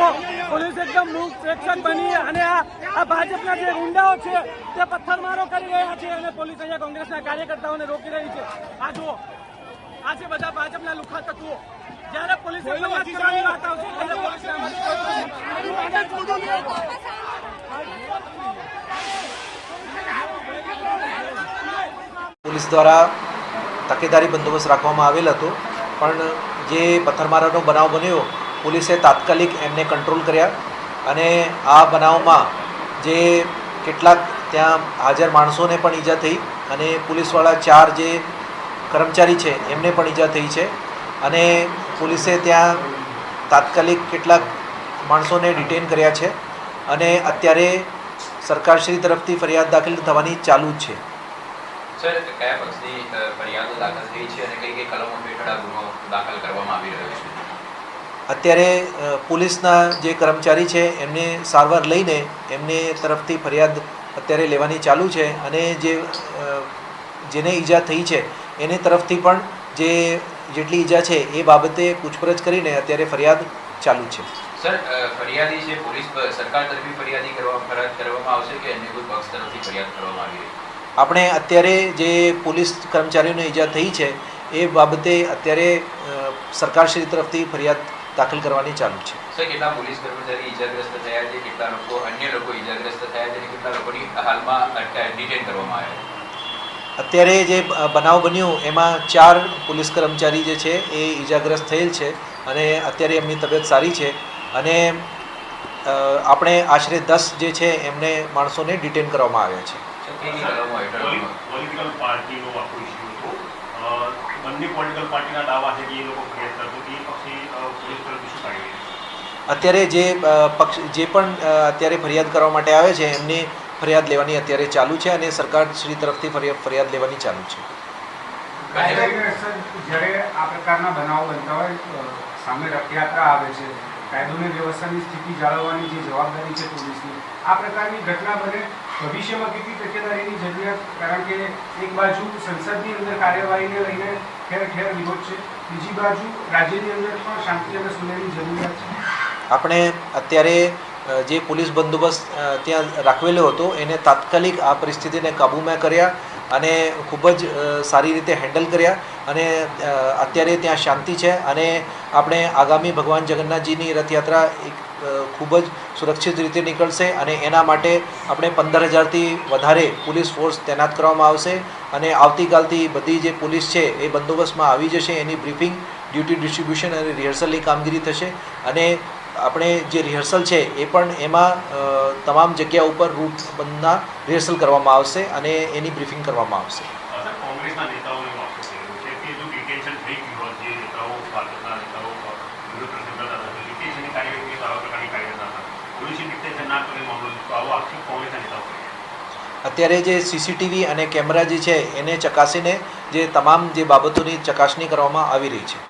જુઓ પોલીસ એકદમ મૂક પ્રેક્ષક બની અને આ આ ભાજપના જે ગુંડાઓ છે તે પથ્થરમારો કરી રહ્યા છે અને પોલીસ અહીંયા કોંગ્રેસના કાર્યકર્તાઓને રોકી રહી છે. આ જુઓ આ છે બધા ભાજપના લુખા તત્વો. જ્યારે પોલીસ કરવાની વાત આવશે. પોલીસ દ્વારા તકેદારી બંદોબસ્ત રાખવામાં આવેલ હતો. પણ જે પથ્થરમારાનો બનાવ બન્યો પોલીસે તાત્કાલિક એમને કંટ્રોલ કર્યા અને આ બનાવમાં જે કેટલાક ત્યાં હાજર માણસોને પણ ઈજા થઈ અને પોલીસવાળા ચાર જે કર્મચારી છે, એમને પણ ઈજા થઈ છે અને પોલીસે ત્યાં તાત્કાલિક કેટલાક માણસોને ડિટેન કર્યા છે અને અત્યારે સરકારશ્રી તરફથી ફરિયાદ દાખલ થવાની ચાલુ જ છે. સર, કયા પક્ષની ફરિયાદો દાખલ થઈ છે અને કઈ કઈ કલમો હેઠળ ગુનો દાખલ કરવામાં આવી રહ્યો અત્યારે પોલીસના જે કર્મચારી છે એમને સારવાર લઈને એમને તરફથી ફરિયાદ અત્યારે લેવાની ચાલુ છે અને જે જેને ઈજા થઈ છે એને તરફથી પણ જે જેટલી ઈજા છે એ બાબતે પૂછપરછ કરીને અત્યારે ફરિયાદ ચાલુ છે. સર ફરિયાદી છે પોલીસ સરકાર તરફી ફરિયાદી કરવા ફરિયાદ કરવામાં આવશે કે અન્ય કોઈ પક્ષ તરફથી ફરિયાદ કરવામાં આવી આપણે અત્યારે જે પોલીસ કર્મચારીઓને ઈજા થઈ છે એ બાબતે અત્યારે સરકારશ્રી તરફથી ફરિયાદ દાખલ કરવાની ચાલુ છે. સર કેટલા પોલીસ કર્મચારી ઈજાગ્રસ્ત થયા છે? કેટલા લોકો અન્ય લોકો ઈજાગ્રસ્ત થયા છે? અને કેટલા લોકોની હાલમાં ડિટેન કરવામાં આવ્યા છે? અત્યારે જે બનાવ બન્યો એમાં ચાર પોલીસ કર્મચારી જે છે એ ઈજાગ્રસ્ત થયેલ છે અને અત્યારે એમની તબિયત સારી છે અને આપણે આશરે દસ જે છે એમને માણસોને ડિટેન કરવામાં આવ્યા છે. બંને પોલિટિકલ પાર્ટીના દાવા છે કે એ લોકો ફરિયાદ કરતો એ પક્ષે પોલીસ તરફથી શું કાર્યવાહી અત્યારે જે પક્ષ જે પણ અત્યારે ફરિયાદ કરવા માટે આવે છે એમની ફરિયાદ લેવાની અત્યારે ચાલુ છે અને સરકાર શ્રી તરફથી ફરિયાદ ફરિયાદ લેવાની ચાલુ છે. જ્યારે આ પ્રકારના બનાવો બનતા હોય સામે રથયાત્રા આવે છે કાયદો અને વ્યવસ્થાની સ્થિતિ જાળવવાની જે જવાબદારી છે પોલીસની આ પ્રકારની ઘટના બને ભવિષ્યમાં કેટલી તકેદારીની જરૂરિયાત? કારણ કે એક બાજુ સંસદની અંદર કાર્યવાહીને લઈને ઠેર ઠેર વિરોધ છે. બીજી બાજુ રાજ્યની અંદર પણ શાંતિ અને સુલેહની જરૂરિયાત છે. આપણે અત્યારે જે પોલીસ બંદોબસ્ત ત્યાં રાખવેલો હતો, એને તાત્કાલિક આ પરિસ્થિતિને કાબૂમાં કર્યા અને ખૂબ જ સારી રીતે હેન્ડલ કર્યા અને અત્યારે ત્યાં શાંતિ છે અને આપણે આગામી ભગવાન જગન્નાથજીની રથયાત્રા એક ખૂબ જ સુરક્ષિત રીતે નીકળશે અને એના માટે આપણે પંદર હજારથી વધારે પોલીસ ફોર્સ તૈનાત કરવામાં આવશે અને આવતીકાલથી બધી જે પોલીસ છે એ બંદોબસ્તમાં આવી જશે, એની બ્રીફિંગ, ડ્યુટી ડિસ્ટ્રીબ્યુશન અને રિહર્સલની કામગીરી થશે અને આપણે જે રિહર્સલ છે એ પણ એમાં તમામ જગ્યા ઉપર રૂટ બંધના રિહર્સલ કરવામાં આવશે અને એની બ્રીફિંગ કરવામાં આવશે. નેતાઓ નેતાઓ અત્યારે જે સીસીટીવી અને કેમેરા જે છે એને ચકાસીને જે તમામ જે બાબતોની ચકાસણી કરવામાં આવી રહી છે.